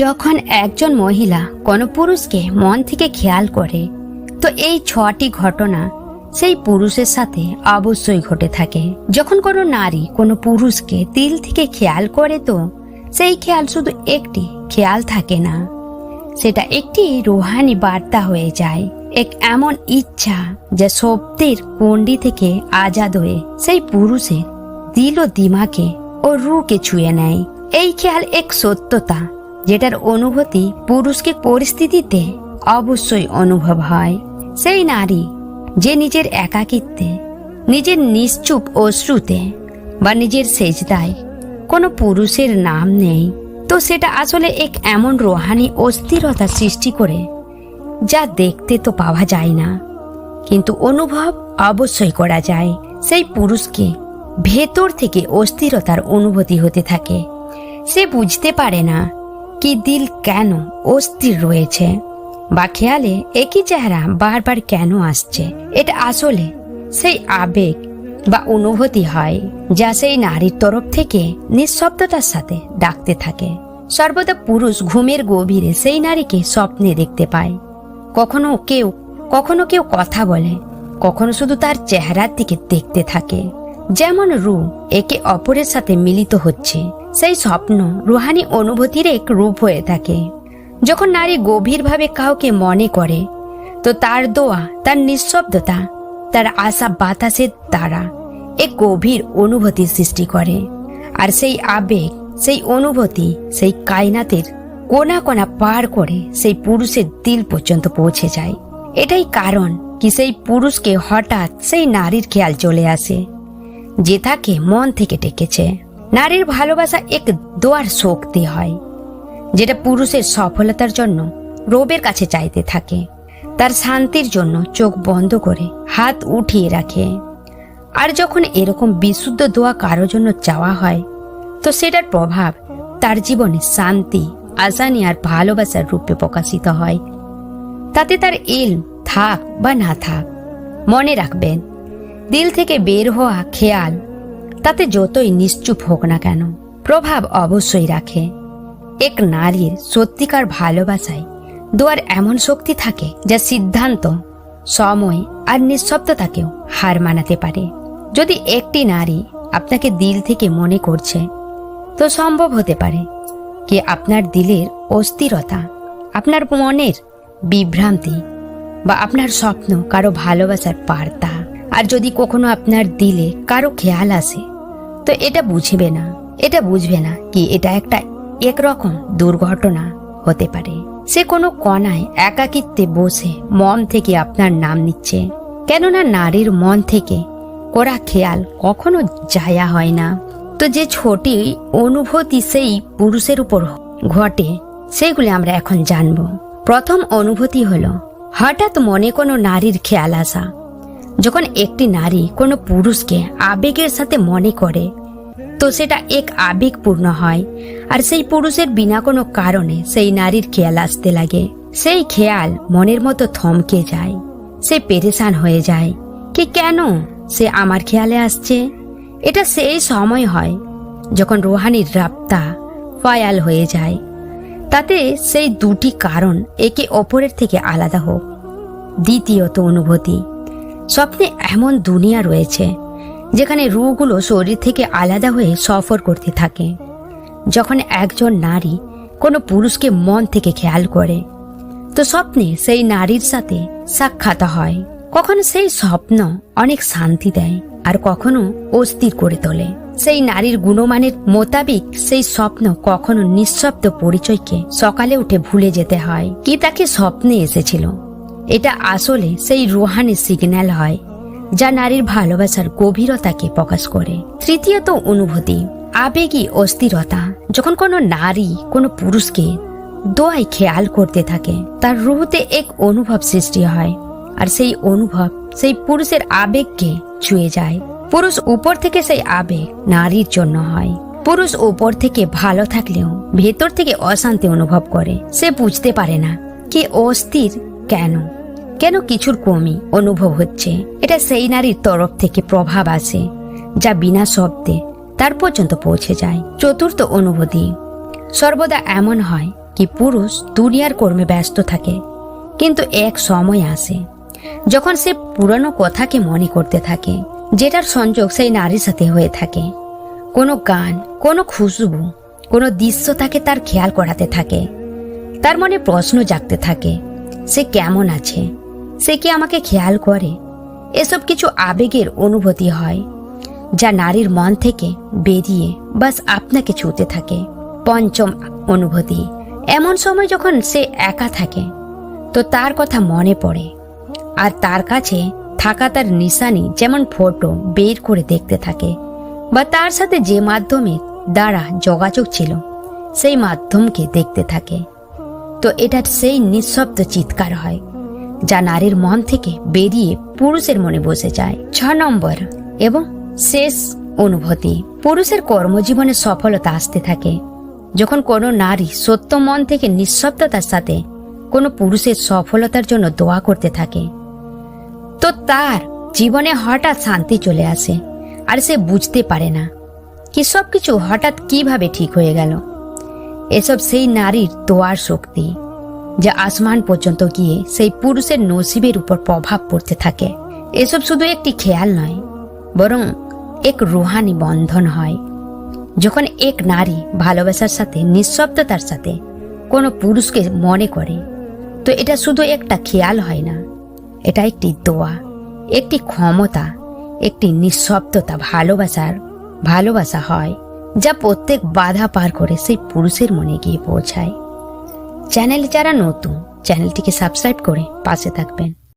যখন একজন মহিলা কোনো পুরুষকে মন থেকে খেয়াল করে, তো এই ছটি ঘটনা সেই পুরুষের সাথে অবশ্যই ঘটে থাকে। যখন কোনো নারী কোনো পুরুষকে তিল থেকে খেয়াল করে, তো সেই খেয়াল শুধু একটি খেয়াল থাকে না, সেটা একটি রুহানি বার্তা হয়ে যায়। এক এমন ইচ্ছা যা শব্দের কন্ডি থেকে আজাদ হয়ে সেই পুরুষের দিল ও দিমাকে ও রুকে ছুঁয়ে নেয়। এই খেয়াল এক সত্যতা যেটার অনুভূতি পুরুষকে পরিস্থিতিতে অবশ্যই অনুভব হয়। সেই নারী যে নিজের একাকিত্বে, নিজের নিশ্চুপ অশ্রুতে বা নিজের সেজদায় কোনো পুরুষের নাম নেই, তো সেটা আসলে এক এমন রোহানি অস্থিরতা সৃষ্টি করে যা দেখতে তো পাওয়া যায় না। কিন্তু অনুভব অবশ্যই করা যায়। সেই পুরুষকে ভেতর থেকে অস্থিরতার অনুভূতি হতে থাকে। সে বুঝতে পারে না কি দিল কেন? অস্থির রয়েছে। বা খেয়ালে একই চেহারা বারবার কেন আসছে? এটা আসলে সেই আবেগ বা অনুভূতি হয় যা সেই নারীর তরফ থেকে নিঃশব্দতার সাথে ডাকতে থাকে। সর্বদা পুরুষ ঘুমের গভীরে সেই নারীকে স্বপ্নে দেখতে পায়। কখনো কেউ কখনো কেউ কথা বলে, কখনো শুধু তার চেহারার দিকে দেখতে থাকে। যেমন রু একে অপরের সাথে মিলিত হচ্ছে, সেই স্বপ্ন রুহানি অনুভূতির এক রূপ হয়ে থাকে। যখন নারী গভীরভাবে কাউকে মনে করে, তো তার দোয়া, তার নিঃশব্দতা, তার আশা বাতাসের দ্বারা এক গভীর অনুভূতি সৃষ্টি করে। আর সেই আবেগ, সেই অনুভূতি, সেই কায়নাতের কোনা কোনা পার করে সেই পুরুষের দিল পর্যন্ত পৌঁছে যায়। এটাই কারণ কি সেই পুরুষকে হঠাৎ সেই নারীর খেয়াল চলে আসে। যে তাকে মন থেকে ডেকেছে। নারীর ভালোবাসা এক দোয়ার শক্তি হয়, যেটা পুরুষের সফলতার জন্য রোবের কাছে চাইতে থাকে। তার শান্তির জন্য চোখ বন্ধ করে হাত উঠিয়ে রাখে। আর যখন এরকম বিশুদ্ধ দোয়া কারোর জন্য চাওয়া হয়, তো সেটার প্রভাব তার জীবনে শান্তি, আসানি আর ভালোবাসার রূপে প্রকাশিত হয়। তাতে তার ইল থাক বা না থাক, মনে রাখবেন দিল থেকে বের হওয়া খেয়াল, তাতে যতই নিশ্চুপ হোক না কেন, প্রভাব অবশ্যই রাখে। এক নারীর সত্যিকার ভালোবাসায় দোয়ার এমন শক্তি থাকে যা সিদ্ধান্ত, সময় আর নিঃশব্দতাকেও হার মানাতে পারে। যদি একটি নারী আপনাকে দিল থেকে মনে করছে, তো সম্ভব হতে পারে কি আপনার দিলের অস্থিরতা, আপনার মনের বিভ্রান্তি বা আপনার স্বপ্ন কারও ভালোবাসার বার্তা। আর যদি কখনো আপনার দিলে কারও খেয়াল আসে, তো এটা বুঝবে না, এটা বুঝবে না কি এটা একটা একরকম দুর্ঘটনা হতে পারে। সে কোনো কণায় একাকিত্বে বসে মন থেকে আপনার নাম নিচ্ছে, কেননা নারীর মন থেকে করা খেয়াল কখনো জায়া হয় না। তো যে ছোটি অনুভূতি সেই পুরুষের উপর ঘটে, সেগুলি আমরা এখন জানব। প্রথম অনুভূতি হলো, হঠাৎ মনে কোনো নারীর খেয়াল আসা যখন একটি নারী কোনো পুরুষকে আবেগের সাথে মনে করে, তো সেটা এক আবেগপূর্ণ হয়। আর সেই পুরুষের বিনা কোনো কারণে সেই নারীর খেয়াল আসতে লাগে। সেই খেয়াল মনের মতো থমকে যায়। সে পেরেশান হয়ে যায় কি কেন সে আমার খেয়ালে আসছে? এটা সেই সময় হয় যখন রোহানির রাপ্তা ফয়াল হয়ে যায়। তাতে সেই দুটি কারণ একে অপরের থেকে আলাদা হোক। দ্বিতীয়ত অনুভূতি স্বপ্নে এমন দুনিয়া রয়েছে, যেখানে রুগুলো শরীর থেকে আলাদা হয়ে সফর করতে থাকে। যখন একজন নারী কোনো পুরুষকে মন থেকে খেয়াল করে, তো স্বপ্নে সেই নারীর সাথে সাক্ষাৎ হয়। কখনো সেই স্বপ্ন অনেক শান্তি দেয় আর কখনো অস্থির করে তোলে। সেই নারীর গুণমানের মোতাবিক সেই স্বপ্ন কখনো নিঃশব্দ পরিচয়কে সকালে উঠে ভুলে যেতে হয়। কি তাকে স্বপ্নে এসেছিল? এটা আসলে সেই রুহানি সিগন্যাল হয়, যা নারীর ভালোবাসার গভীরতাকে প্রকাশ করে। তৃতীয়ত অনুভূতি, আবেগী অস্থিরতা। যখন কোনো নারী কোনো পুরুষকে দোয়ায় খেয়াল করতে থাকে, তার রুহতে এক অনুভব সৃষ্টি হয়, আর সেই অনুভব সেই পুরুষের আবেগকে ছুঁয়ে যায়। পুরুষ উপর থেকে সেই আবেগ নারীর জন্য হয়। পুরুষ উপর থেকে ভালো থাকলেও ভেতর থেকে অশান্তি অনুভব করে। সে বুঝতে পারে না, কে অস্থির কেন? কেন কিছুর কমি অনুভব হচ্ছে? এটা সেই নারীর তরফ থেকে প্রভাব আসে যা বিনা শব্দে তার পর্যন্ত পৌঁছে যায়। চতুর্থ অনুভূতি, সর্বদা এমন হয় কি পুরুষ দুনিয়ার কর্মে ব্যস্ত থাকে, কিন্তু এক সময় আসে, যখন সে পুরনো কথাকে মনে করতে থাকে, যেটার সংযোগ সেই নারীর সাথে হয়ে থাকে। কোনো গান, কোনো খুশবু, কোনো দৃশ্য তাকে তার খেয়াল করাতে থাকে, তার মনে প্রশ্ন জাগতে থাকে সে কেমন আছে? সে কি আমাকে খেয়াল করে? এসব কিছু আবেগের অনুভূতি হয়, যা নারীর মন থেকে বেরিয়ে বাস আপনাকে ছুঁতে থাকে। পঞ্চম অনুভূতি, এমন সময় যখন সে একা থাকে, তো তার কথা মনে পড়ে। আর তার কাছে থাকা তার নিশানি যেমন ফটো বের করে দেখতে থাকে, বা তার সাথে যে মাধ্যমে দ্বারা যোগাযোগ ছিল, সেই মাধ্যমকে দেখতে থাকে। তো এটা সেই নিঃশব্দ চিৎকার হয়, যা নারীর মন থেকে বেরিয়ে পুরুষের মনে বসে যায়। ছ নম্বর এবং শেষ অনুভূতি। পুরুষের কর্মজীবনে সফলতা আসতে থাকে। যখন কোনো নারী সত্য মন থেকে নিঃশব্দতার সাথে কোনো পুরুষের সফলতার জন্য দোয়া করতে থাকে, তো তার জীবনে হঠাৎ শান্তি চলে আসে আর সে বুঝতে পারে না, কি সব কিছু হঠাৎ কীভাবে ঠিক হয়ে গেল। এসব সেই নারীর দোয়ার শক্তি, যা আসমান পর্যন্ত গিয়ে সেই পুরুষের নসিবের উপর প্রভাব পড়তে থাকে। এসব শুধু একটি খেয়াল নয়, বরং এক রুহানি বন্ধন হয়, যখন এক নারী ভালোবাসার সাথে, নিঃশব্দতার সাথে কোনো পুরুষকে মনে করে। তো এটা শুধু একটা খেয়াল হয় না, এটা একটি দোয়া, একটি ক্ষমতা, একটি নিঃশব্দতা ভালোবাসার, ভালোবাসা হয়। যা প্রত্যেক বাধা পার করে সেই পুরুষের মনে গিয়ে পৌঁছায়। চ্যানেল যারা নতুন, চ্যানেলটিকে সাবস্ক্রাইব করে পাশে থাকবেন।